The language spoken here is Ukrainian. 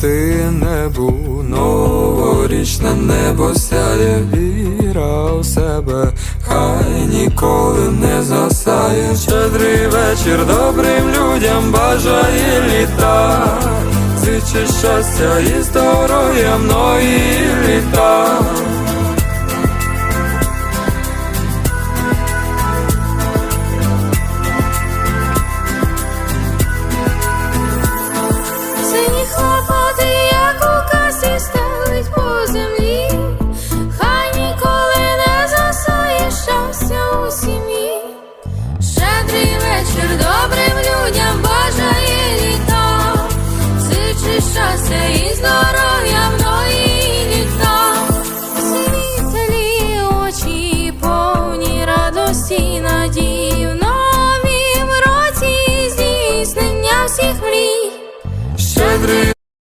ти небу, новорічне небо сяє, віра в себе, хай ніколи не засає. Щедрий вечір добрим людям бажає літа, Зичи щастя і здоров'я многі літа. Людям